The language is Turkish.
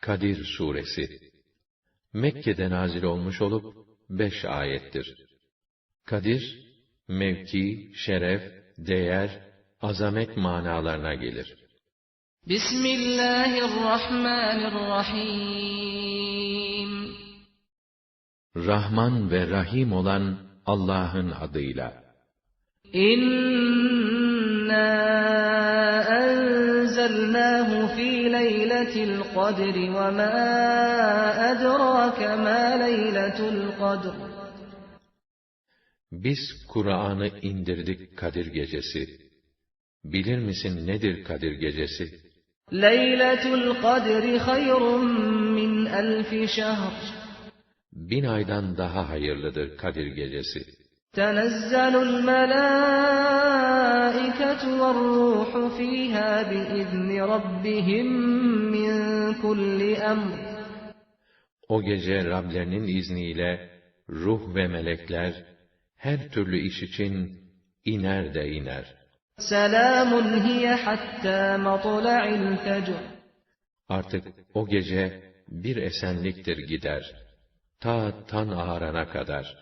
Kadir Suresi Mekke'de nazil olmuş olup beş ayettir. Kadir, mevki, şeref, değer, azamet manalarına gelir. Bismillahirrahmanirrahim. Rahman ve Rahim olan Allah'ın adıyla. İnna enzelnahu fi leyletil kadr ve ma edrake ma leyletul kadr. Biz Kur'an'ı indirdik Kadir Gecesi. Bilir misin nedir Kadir Gecesi? Leyletul kadri hayrun min elfi şehr. Bin aydan daha hayırlıdır Kadir Gecesi. تنزل الملائكة والروح فيها بإذن ربهم من كل أمر O gece Rablerinin izniyle ruh ve melekler her türlü iş için iner de iner. سلام هي حتى مطلع الفجر Artık o gece bir esenliktir gider. Ta tan ağarana kadar.